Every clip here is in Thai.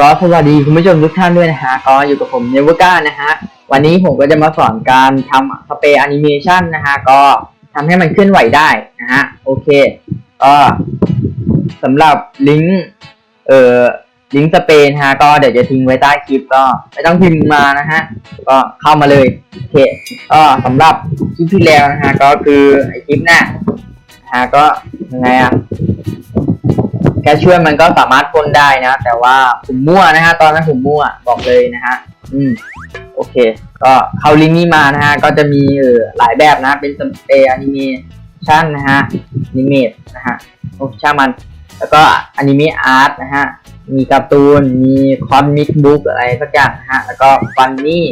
ก็สวัสดีคุณผู้ชมทุกท่านด้วยนะฮะก็อยู่กับผมเนวก้านะฮะวันนี้ผมก็จะมาสอนการทำสเปรย์แอนิเมชันนะฮะก็ทำให้มันเคลื่อนไหวได้นะฮะโอเคก็สำหรับลิงก์เอ่อลิงก์สเปรย์นะฮะก็เดี๋ยวจะทิ้งไว้ใต้คลิปก็ไม่ต้องพิมพ์มานะฮะก็เข้ามาเลยโอเคก็สำหรับคลิปที่แล้วนะฮะก็คือไอคลิปหน้านะฮะก็ยังไงอะ แค่ช่วยมันก็สามารถพ่นได้นะ แต่ว่าผมมั่วนะฮะตอนนั้นผมมั่วบอกเลยนะฮะอืมโอเค ก็เข้าลิงก์นี้มานะฮะก็จะมีเออหลายแบบนะ เป็นสเปรย์อนิเมชั่นนะฮะอนิเมตนะฮะโอ้ช่างมัน แล้วก็อนิเมะอาร์ตนะฮะมีการ์ตูน มีคอมิกบุ๊กอะไรสักอย่างนะฮะ แล้วก็ฟันนี่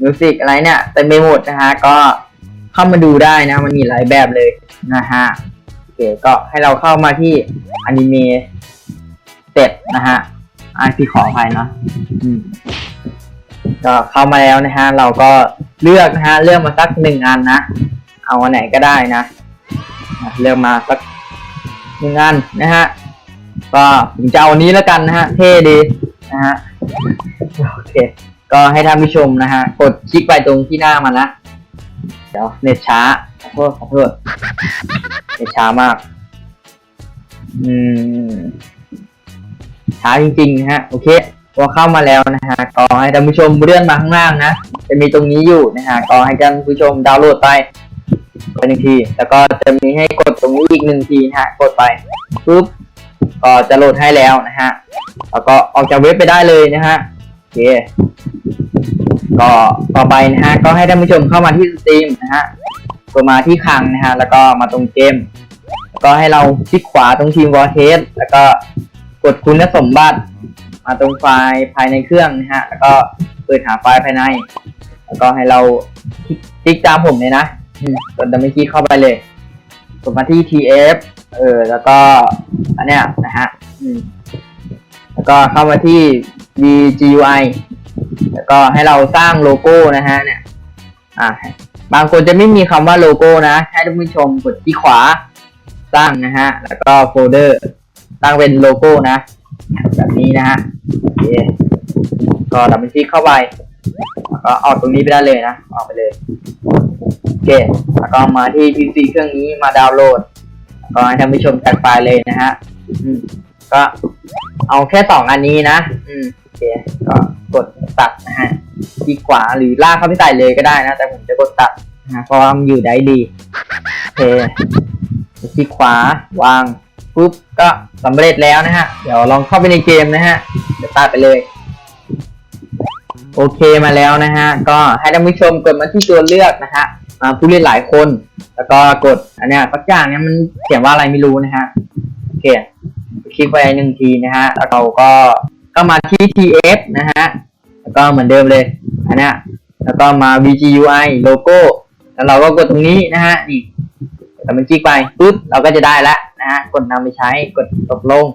มิวสิกอะไรเนี่ยเต็มไปหมดนะฮะ ก็เข้ามาดูได้นะ มันมีหลายแบบเลยนะฮะ โอเค ก็ให้เราเข้ามาที่ อนิเมะเสร็จนะฮะอ่าพี่ขออภัยเนาะก็เข้ามาแล้วนะฮะ เราก็เลือกนะฮะ เลือกมาสักหนึ่งอันนะ เอาอันไหนก็ได้นะอะเลือกมาสักหนึ่งอันนะฮะ ก็ผมจะเอาอันนี้แล้วกันนะฮะ เท่ดีนะฮะ โอเค ก็ให้ท่านผู้ชมนะฮะ กดคลิกไปตรงที่หน้ามันนะ เดี๋ยวเน็ตช้าขอโทษขอโทษเน็ตช้ามาก อืมช้าจริงๆนะฮะ โอเคพอเข้ามาแล้วนะฮะก็ให้ท่านผู้ชมเลื่อนมาข้างล่างนะ จะมีตรงนี้อยู่นะฮะก็ให้ท่านผู้ชมดาวน์โหลดไปไปหนึ่งทีแล้วก็จะมีให้กดตรงนี้อีกหนึ่งทีนะฮะกดไปปุ๊บก็จะโหลดให้แล้วนะฮะแล้วก็ออกจากเว็บไปได้เลยนะฮะโอเคก็ต่อไปนะฮะก็ให้ท่านผู้ชมเข้ามาที่สตรีมนะฮะกดมาที่คังนะฮะแล้วก็มาตรงเกม ก็ให้เราคลิกขวาตรงทีมวอลเทสแล้วก็กดคุณสมบัติ มาตรงไฟล์ภายในเครื่องนะฮะ แล้วก็เปิดหาไฟล์ภายใน แล้วก็ให้เราคลิกตามผมเลยนะกดดับเบิลคลิกเข้าไปเลยกดมาที่ TF เออ แล้วก็อันเนี้ยนะฮะแล้วก็เข้ามาที่ VGUI แล้วก็ให้เราสร้างโลโก้นะฮะเนี่ย อ่า บางคนจะไม่มีคำว่าโลโก้นะ ให้ท่านผู้ชมกดที่ขวา สร้างนะฮะ แล้วก็โฟลเดอร์ตั้งเป็นโลโก้นะ แบบนี้นะฮะโอเคก็ดับเบิลคลิกเข้าไปแล้วก็ออกตรงนี้ไปได้เลยนะ ออกไปเลยโอเคแล้วก็มาที่ PC เครื่องนี้มาดาวน์โหลดแล้วก็ให้ท่านผู้ชมจัดไฟล์เลยนะฮะอืมก็เอาแค่สองอันนี้นะ อืมโอเคก็กดตัดนะฮะที่ขวาหรือลากเข้าไปใส่เลยก็ได้นะ แต่ผมจะกดตัดนะฮะเพราะว่ามันอยู่ได้ดีโอเค ที่ขวาวางปุ๊บก็สำเร็จแล้วนะฮะ เดี๋ยวลองเข้าไปในเกมนะฮะเดี๋ยวตัดไปเลย โอเคมาแล้วนะฮะ ก็ให้ท่านผู้ชมกดมาที่ตัวเลือกนะฮะอ่าผู้เล่นหลายคน แล้วก็กดอันเนี้ยสักอย่างเนี้ยมันเขียนว่าอะไรไม่รู้นะฮะโอเคคลิกไปหนึ่งทีนะฮะแล้วเราก็ก็มาที่ TF นะฮะแล้วก็เหมือนเดิมเลยอันเนี้ยแล้วก็มา VGUI โลโก้แล้วเราก็กดตรงนี้นะฮะนี่ แต่มันคลิกไปปุ๊บเราก็จะได้แล้วนะฮะกดนำไปใช้กดตกลง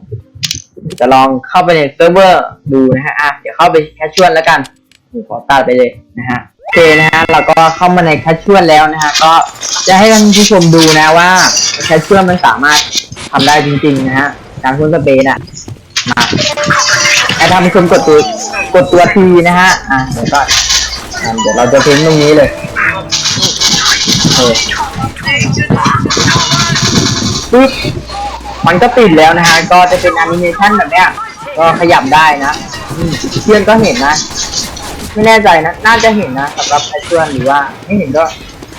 จะลองเข้าไปในเซิร์ฟเวอร์ดูนะฮะอะเดี๋ยวเข้าไปแคชชวลแล้วกันขอตัดไปเลยนะฮะโอเคนะฮะเราก็เข้ามาในแคชชวลแล้วนะฮะก็จะให้ท่านผู้ชมดูนะว่าแคชชวลมันสามารถทำได้จริงๆนะฮะการพ่นสเปรย์น่ะมาให้ท่านผู้ชมกดตัวกดตัวทีนะฮะอะเดี๋ยวก่อนอะเดี๋ยวเราจะทิ้งตรงนี้เลยโอเค ปึ๊บมันก็ปิดแล้วนะฮะก็จะเป็นแอนิเมชันแบบเนี้ยก็ขยับได้นะเพื่อนก็เห็นนะ ไม่แน่ใจนะ น่าจะเห็นนะสำหรับใครเพื่อนหรือว่าไม่เห็นก็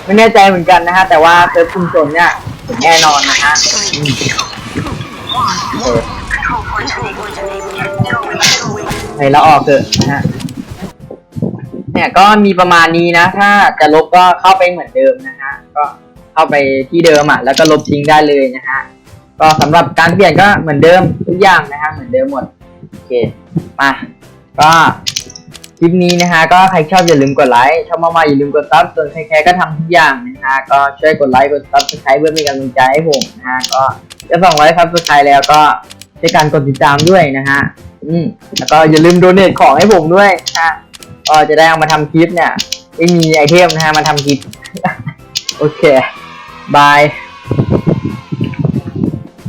ไม่แน่ใจเหมือนกันนะฮะ แต่ว่าเซิร์ฟชุมชนเนี่ยเห็นแน่นอนนะฮะให้เราออกเถอะนะฮะเนี่ยก็มีประมาณนี้นะ ถ้าจะลบก็เข้าไปเหมือนเดิมนะฮะก็ เข้าไปที่เดิมอะแล้วก็ลบทิ้งได้เลยนะฮะก็สำหรับการเปลี่ยนก็เหมือนเดิมทุกอย่างนะฮะเหมือนเดิมหมดโอเคมาก็คลิปนี้นะฮะก็ใครชอบอย่าลืมกดไลค์ชอบมากๆอย่าลืมกดซับส่วนใครๆก็ทำทุกอย่างนะฮะก็ช่วยกดไลค์กดซับสไครต์เพื่อเป็นกำลังใจให้ผมนะฮะก็จะส่งไลค์ซับสไครต์แล้วก็ช่วยการกดติดตามด้วยนะฮะอืมแล้วก็อย่าลืมโดเนทของให้ผมด้วยนะฮะก็จะได้เอามาทำคลิปเนี่ยไม่มีไอเทมนะฮะมาทำคลิป โอเค บาย